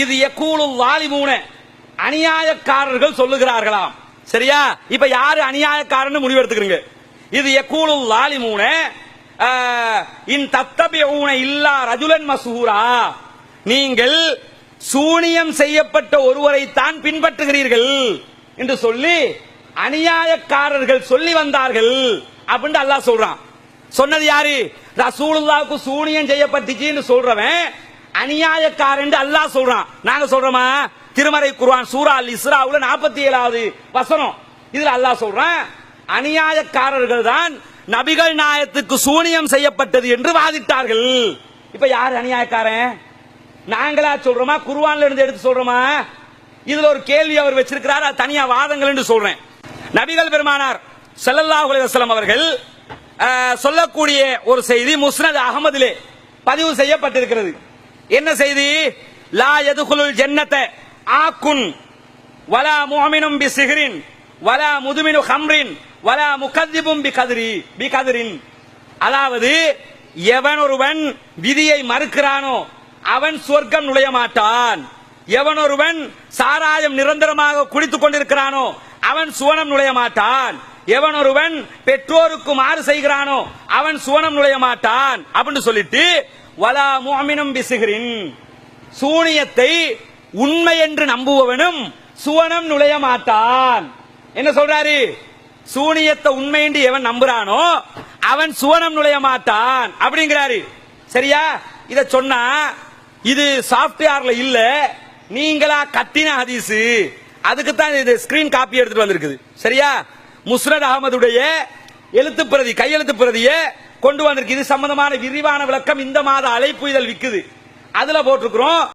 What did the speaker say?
இது எக்கூலு வாலிமூன அநியாயக்காரர்கள் சொல்லுகிறார்களாம். சரியா? இப்ப யாரு அநியாயக்காரன்னு முடிவெடுத்துக்கிறீங்க? இது எக்கூலு வாலிமூன இன் தத்தபியூன இல்லா ரஜுலன் மசூரா. நீங்கள் சூனியம் செய்யப்பட்ட ஒருவரை தான் பின்பற்றுகிறீர்கள் என்று சொல்லி அநியாயக்காரர்கள் சொல்லி வந்தார்கள் அப்படின்னு அல்லாஹ் சொல்றான். சொன்னது யாரு? ரசூலுல்லாவுக்கு சூனியம் செய்யப்பட்டுச்சுன்னு சொல்றவன் அநியாயக்காரன் அல்லாஹ் சொல்றான். நாங்க சொல்றோமா? திருமறை குருவான் சூரா அல் இஸ்ராவுல நாற்பத்தி ஏழாவது வசனம். இதுல அல்லாஹ் சொல்றான் அநியாயக்காரர்கள் தான் நபிகள் நாயத்துக்கு சூனியம் செய்யப்பட்டது என்று வாதிட்டார்கள். இப்ப யார் அநியாயக்காரன்? நாங்களா சொல்றோமா? குர்ஆன்ல இருந்து எடுத்து சொல்றோமா? இதுல ஒரு கேள்வி அவர் வச்சிருக்கிறார் அது தனியா வாதங்கள் என்று சொல்றேன். நபிகள் பெருமானார் ஸல்லல்லாஹு அலைஹி அவர்கள் சொல்லக்கூடிய ஒரு செய்தி முஸ்னத் அகமதிலே பதிவு செய்யப்பட்டிருக்கிறது. என்ன செய்தி? லா எதுகுலுல் ஜென்னத்தை ஆக்குன் வலா முஹமினும் பி சிஹ்ரின் வலா முதுமினு ஹம்ரின் வலா முகதிபும் பி கதிரி பி கதிரின் அதாவது எவன் ஒருவன் விதியை மறுக்கிறானோ அவன் சொர்க்கம் நுழைய மாட்டான். எவன் ஒருவன் சாராயம் நிரந்தரமாக குடித்துக் கொண்டிருக்கிறானோ அவன் சுவனம் நுழைய மாட்டான். எவன் ஒருவன் பெற்றோருக்கு மாறு செய்கிறானோ அவன் சுவனம் நுழைய மாட்டான். அப்படின்னு சொல்லிட்டு வலா முஅமினும் பிசுகிரின் சூனியத்தை உண்மை என்று நம்புபவனும் சுவனம் நுழைய மாட்டான். என்ன சொல்றாரு? சூனியத்தை உண்மை என்று எவன் நம்புறானோ அவன் சுவனம் நுழைய மாட்டான். அப்படிங்கிறாரு. சரியா? இத சொன்னா இது சாப்ட்வேர்ல இல்ல நீங்களா கத்தின ஹதீஸ். அதுக்கு தான் இது ஸ்கிரீன் காப்பி எடுத்துட்டு வந்திருக்குது. சரியா? முஸ்ரத் அகமதுடைய எழுத்து பிரதி கையெழுத்து பிரதியை கொண்டு வந்திருக்கு இது சம்பந்தமான விரிவான விளக்கம் இந்த மாத அழைப்பு இதழ் விக்குது. அதுல போட்டிருக்கிறோம்.